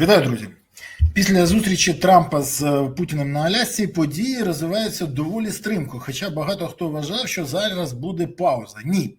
Вітаю, друзі. Після зустрічі Трампа з е, Путіним на Алясці події розвиваються доволі стрімко. Хоча багато хто вважав, що зараз буде пауза. Ні.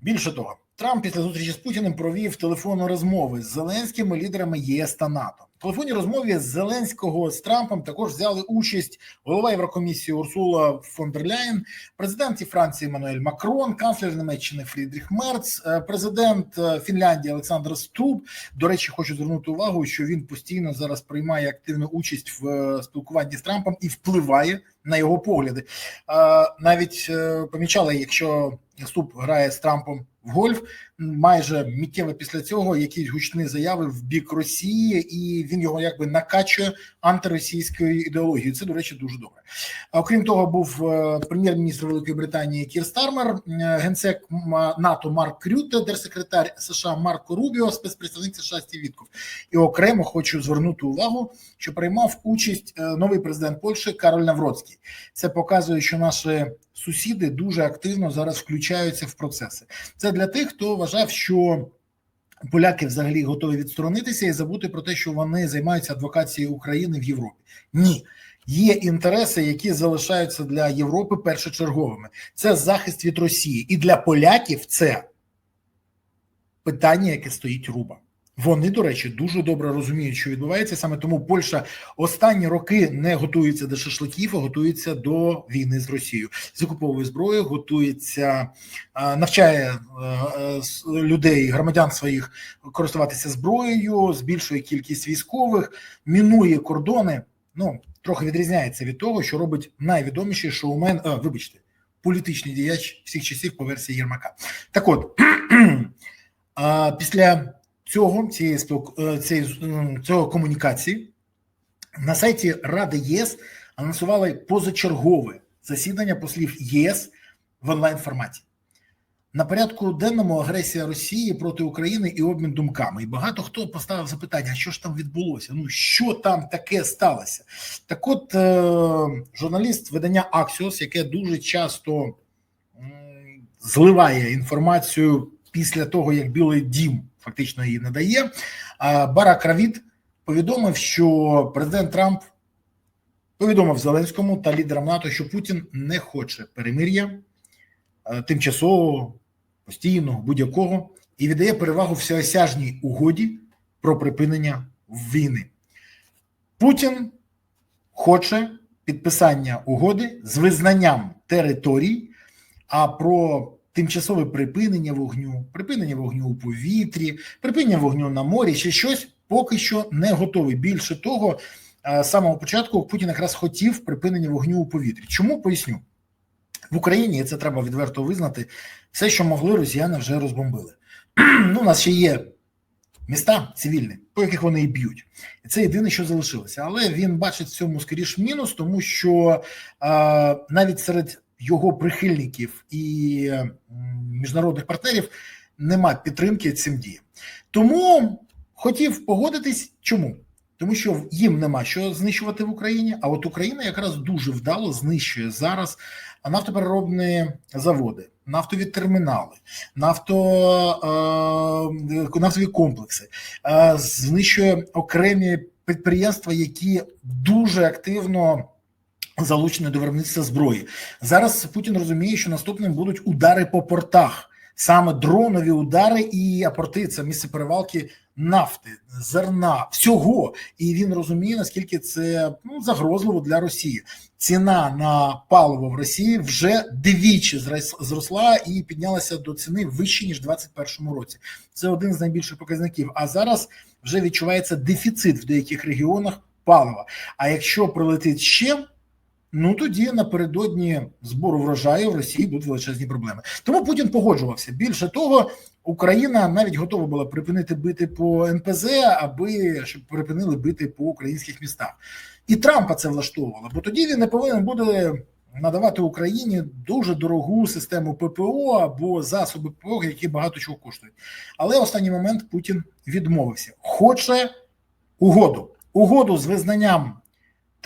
Більше того, Трамп після зустрічі з Путіним провів телефонну розмови з зеленськими лідерами ЄС та НАТО. В телефонній розмові з Зеленського з Трампом також взяли участь голова Єврокомісії Урсула фон дер Ляєн, президент Франції Еммануель Макрон, канцлер Німеччини Фрідріх Мерц, е, президент е, Фінляндії Олександр Стуб. До речі, хочу звернути увагу, що він постійно зараз приймає активну участь в е, спілкуванні з Трампом і впливає на його погляди. Навіть помічали, якщо Стуб грає з Трампом в гольф, майже миттєво після цього якісь гучні заяви в бік Росії, і він його якби накачує антиросійською ідеологією. Це, до речі, дуже добре. Окрім того, був е, прем'єр-міністр Великої Британії Кір Стармер, е, генсек НАТО Марк Крюте, держсекретар США Марко Рубіо, спецпредставник США Стів Вітков. І окремо хочу звернути увагу, що приймав участь е, новий президент Польщі Кароль Навроцький. Це показує, що наші сусіди дуже активно зараз включаються в процеси. Це для тих, хто вважав, що поляки взагалі готові відсторонитися і забути про те, що вони займаються адвокацією України в Європі. Ні. Є інтереси, які залишаються для Європи першочерговими. Це захист від Росії, і для поляків це питання, яке стоїть руба. Вони, до речі, дуже добре розуміють, що відбувається. Саме тому Польща останні роки не готується до шашликів, а готується до війни з Росією. Закуповує зброю, готується, навчає е, е, людей, громадян своїх користуватися зброєю, збільшує кількість військових, мінує кордони. Ну трохи відрізняється від того, що робить найвідоміший шоумен. А, вибачте, політичний діяч всіх часів по версії Єрмака. Так от після цього цієї е, цієї цього комунікації на сайті Ради ЄС анонсували позачергове засідання послів ЄС в онлайн форматі. На порядку денному агресія Росії проти України і обмін думками. І багато хто поставив запитання, що ж там відбулося? Ну що там таке сталося? Так, от е, журналіст видання Axios, яке дуже часто зливає інформацію після того, як Білий Дім фактично її надає. Барак Равід повідомив, що президент Трамп повідомив Зеленському та лідерам НАТО, що Путін не хоче перемир'я е, тимчасового, постійного, будь-якого, і віддає перевагу всеосяжній угоді про припинення війни. Путін хоче підписання угоди з визнанням територій, а про тимчасове припинення вогню, припинення вогню у повітрі, припинення вогню на морі чи щось поки що не готовий. Більше того, е, з самого початку Путін якраз хотів припинення вогню у повітрі. Чому поясню? В Україні це треба відверто визнати. Все, що могли, росіяни вже розбомбили. ну, у нас ще є міста цивільні, по яких вони і б'ють. І це єдине, що залишилося. Але він бачить в цьому скоріш мінус, тому що е, навіть серед його прихильників і міжнародних партнерів нема підтримки цим діям. Тому хотів погодитись. Чому? Тому що їм нема що знищувати в Україні, а от Україна якраз дуже вдало знищує зараз нафтопереробні заводи, нафтові термінали, нафто, е, нафтові комплекси, е, знищує окремі підприємства, які дуже активно залучені до виробництва зброї. Зараз Путін розуміє, що наступним будуть удари по портах. Саме дронові удари і порти це місце перевалки нафти, зерна, всього. І він розуміє, наскільки це ну, загрозливо для Росії. Ціна на паливо в Росії вже двічі зросла і піднялася до ціни вище ніж 2021 році. Це один з найбільших показників. А зараз вже відчувається дефіцит в деяких регіонах палива. А якщо прилетить ще. Ну тоді напередодні збору врожаю в Росії будуть величезні проблеми. Тому Путін погоджувався. Більше того, Україна навіть готова була припинити бити по НПЗ, аби щоб припинили бити по українських містах. І Трампа це влаштовувало, бо тоді він не повинен буде надавати Україні дуже дорогу систему ППО або засоби ППО, які багато чого коштують. Але останній момент Путін відмовився. Хоче угоду, угоду з визнанням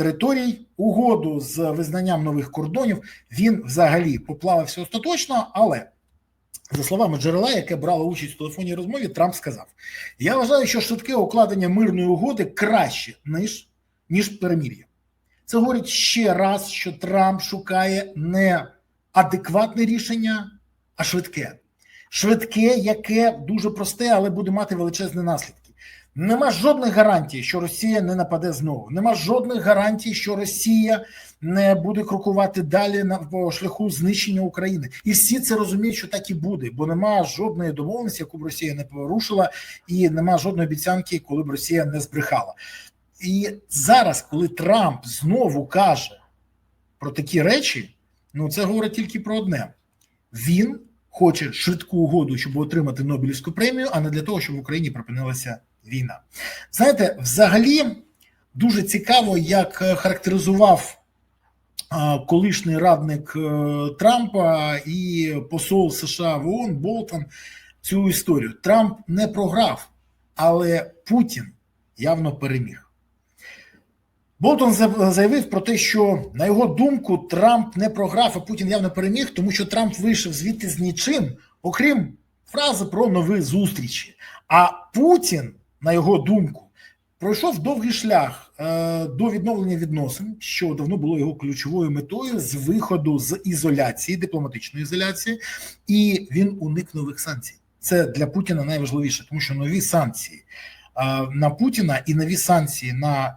територій, угоду з визнанням нових кордонів. Він взагалі поплавився остаточно, але За словами джерела, яке брало участь в телефонній розмові, Трамп сказав: Я вважаю, що швидке укладення мирної угоди краще, ніж, ніж перемір'я. Це говорить ще раз, що Трамп шукає не адекватне рішення, а швидке. Швидке, яке дуже просте, але буде мати величезні наслідки. Нема жодних гарантій, що Росія не нападе знову. Нема жодних гарантій, що Росія не буде крокувати далі на шляху знищення України. І всі це розуміють, що так і буде, бо нема жодної домовленості, яку б Росія не порушила, і нема жодної обіцянки, коли б Росія не збрехала. І зараз, коли Трамп знову каже про такі речі, ну це говорить тільки про одне: він хоче швидку угоду, щоб отримати Нобелівську премію, а не для того, щоб в Україні припинилася війна. Знаєте, взагалі дуже цікаво, як характеризував колишній радник е, Трампа і посол США в ООН Болтон цю історію. Трамп не програв, але Путін явно переміг. Болтон заявив про те, що на його думку Трамп не програв, а Путін явно переміг, тому що Трамп вийшов звідти з нічим, окрім фрази про нові зустрічі. А Путін, на його думку, пройшов довгий шлях е, до відновлення відносин, що давно було його ключовою метою з виходу з ізоляції, дипломатичної ізоляції, і він уник нових санкцій. Це для Путіна найважливіше, тому що нові санкції е, на Путіна і нові санкції на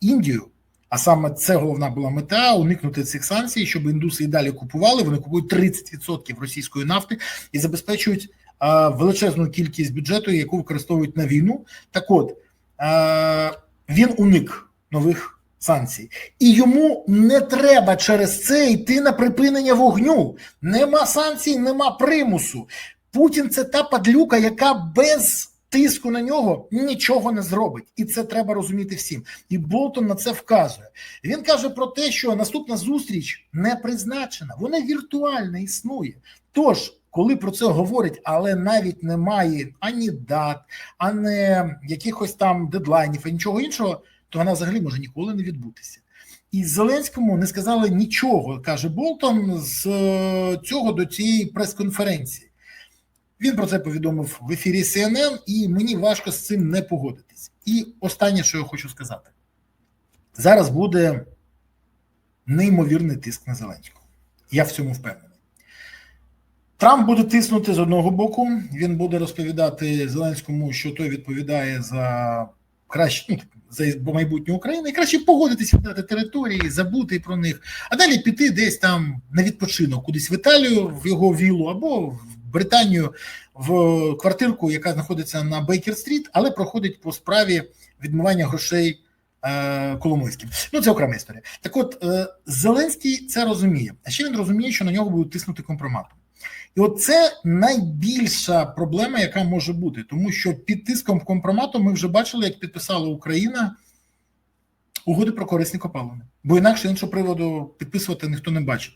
Індію. А саме це головна була мета уникнути цих санкцій, щоб індуси і далі купували. Вони купують 30% російської нафти і забезпечують величезну кількість бюджету, яку використовують на війну. Так, от е, він уник нових санкцій, і йому не треба через це йти на припинення вогню. Нема санкцій, нема примусу. Путін це та падлюка, яка без тиску на нього нічого не зробить, і це треба розуміти всім. І Болтон на це вказує. Він каже про те, що наступна зустріч не призначена, вона віртуально існує. Тож, коли про це говорять, але навіть немає ані дат, ані якихось там дедлайнів, а нічого іншого, то вона взагалі може ніколи не відбутися. І Зеленському не сказали нічого, каже Болтон, з е, цього до цієї прес-конференції. Він про це повідомив в ефірі CNN, і мені важко з цим не погодитись. І останнє, що я хочу сказати: зараз буде неймовірний тиск на Зеленського. Я в цьому впевнений. Трамп буде тиснути з одного боку, він буде розповідати Зеленському, що той відповідає за краще ну, за майбутнє України, краще погодитись віддати території, забути про них, а далі піти десь там на відпочинок, кудись в Італію, в його вілу або в Британію в квартирку, яка знаходиться на Бейкер-стріт, але проходить по справі відмивання грошей е, Коломойським. Ну це окрема історія. Так, от е, Зеленський це розуміє. А ще він розуміє, що на нього будуть тиснути компроматом. І от це найбільша проблема, яка може бути, тому що під тиском компромату ми вже бачили, як підписала Україна угоди про корисні копалини, бо інакше іншого приводу підписувати ніхто не бачить.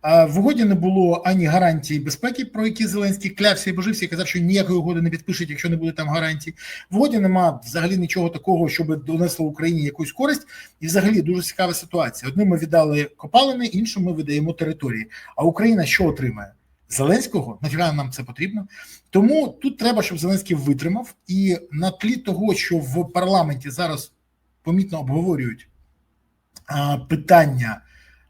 А в угоді не було ані гарантії безпеки, про які Зеленський клявся і божився і казав, що ніякої угоди не підпишуть, якщо не буде там гарантій. В угоді нема взагалі нічого такого, щоб донесло Україні якусь користь, і взагалі дуже цікава ситуація. Одним ми віддали копалини, іншим ми видаємо території. А Україна що отримає? Зеленського нафіга нам це потрібно, тому тут треба, щоб Зеленський витримав, і на тлі того, що в парламенті зараз помітно обговорюють а, питання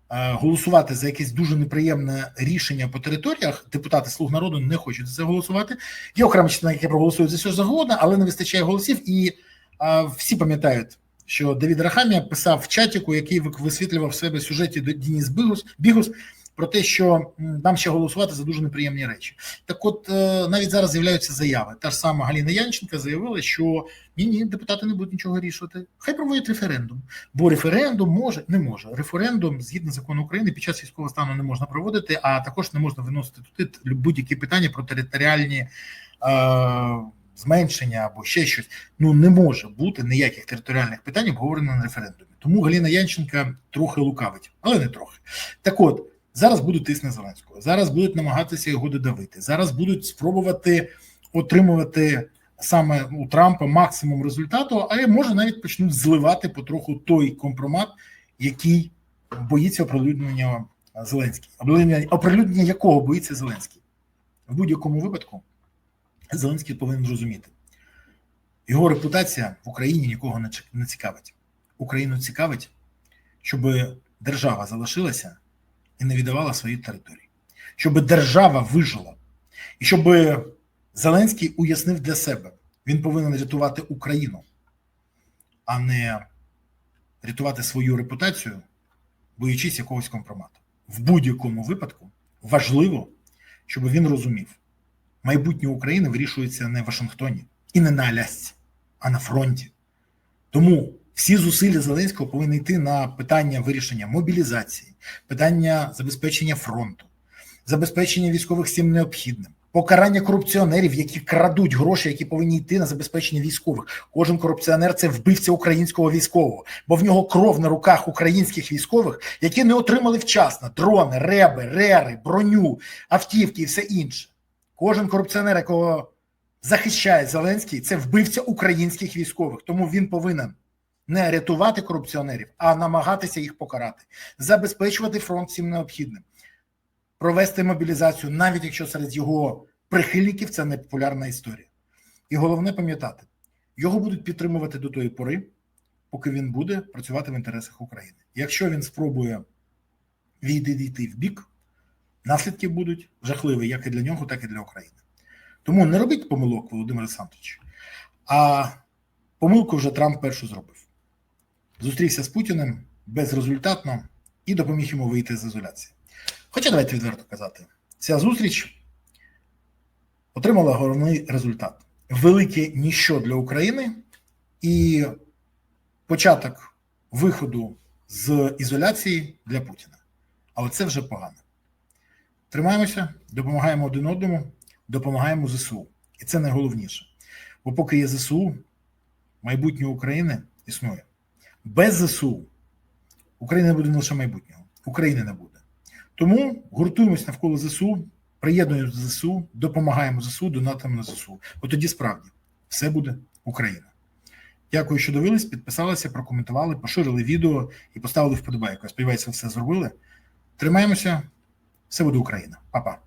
а, голосувати за якесь дуже неприємне рішення по територіях. Депутати слуг народу не хочуть за це голосувати. Є окрема частина, які проголосують за що завгодно, але не вистачає голосів. І а, всі пам'ятають, що Давід Рахамія писав в чатіку, який висвітлював в себе сюжеті до Дініс Бігус Бігус про те, що нам ще голосувати за дуже неприємні речі. Так, от е, навіть зараз з'являються заяви. Та ж сама Галіна Янченка заявила, що ні, ні, депутати не будуть нічого вирішувати. Хай проводять референдум, бо референдум може не може. Референдум згідно закону України під час військового стану не можна проводити, а також не можна виносити туди будь-які питання про територіальні. Е, Зменшення або ще щось ну не може бути ніяких територіальних питань обговорено на референдумі. Тому Галіна Янченка трохи лукавить, але не трохи. Так, от Зараз будуть тиск на Зеленського. Зараз будуть намагатися його додавити. Зараз будуть спробувати отримувати саме у Трампа максимум результату, а може навіть почнуть зливати потроху той компромат, який боїться оприлюднення Зеленський. Оприлюднення якого боїться Зеленський. В будь-якому випадку Зеленський повинен зрозуміти, його репутація в Україні нікого не цікавить. Україну цікавить, щоб держава залишилася і не віддавала свої території, щоб держава вижила, і щоб Зеленський уяснив для себе, він повинен рятувати Україну, а не рятувати свою репутацію, боючись якогось компромату. В будь-якому випадку важливо, щоб він розумів, майбутнє України вирішується не в Вашингтоні і не на Алясці, а на фронті. Тому всі зусилля Зеленського повинні йти на питання вирішення мобілізації, питання забезпечення фронту, забезпечення військових всім необхідним, покарання корупціонерів, які крадуть гроші, які повинні йти на забезпечення військових. Кожен корупціонер це вбивця українського військового, бо в нього кров на руках українських військових, які не отримали вчасно дрони, реби, рери, броню, автівки і все інше. Кожен корупціонер, якого захищає Зеленський, це вбивця українських військових. Тому він повинен не рятувати корупціонерів, а намагатися їх покарати, забезпечувати фронт всім необхідним, провести мобілізацію, навіть якщо серед його прихильників це не популярна історія. І головне пам'ятати, його будуть підтримувати до тої пори, поки він буде працювати в інтересах України. Якщо він спробує відійти в бік, наслідки будуть жахливі як і для нього, так і для України. Тому не робіть помилок, Володимир Олександрович. А помилку вже Трамп першу зробив. Зустрівся з Путіним безрезультатно і допоміг йому вийти з ізоляції. Хоча давайте відверто казати, ця зустріч отримала головний результат: велике ніщо для України і початок виходу з ізоляції для Путіна. А оце вже погано. Тримаємося, допомагаємо один одному, допомагаємо ЗСУ. І це найголовніше. Бо поки є ЗСУ, майбутнє України існує. Без ЗСУ України не буде не лише майбутнього, України не буде. Тому гуртуємось навколо ЗСУ, приєднуємося до ЗСУ, допомагаємо ЗСУ, донатимо на ЗСУ. От тоді справді все буде Україна. Дякую, що дивились, підписалися, прокоментували, поширили відео і поставили вподобайку. Я сподіваюся, все зробили. Тримаємося, все буде Україна. Па-па.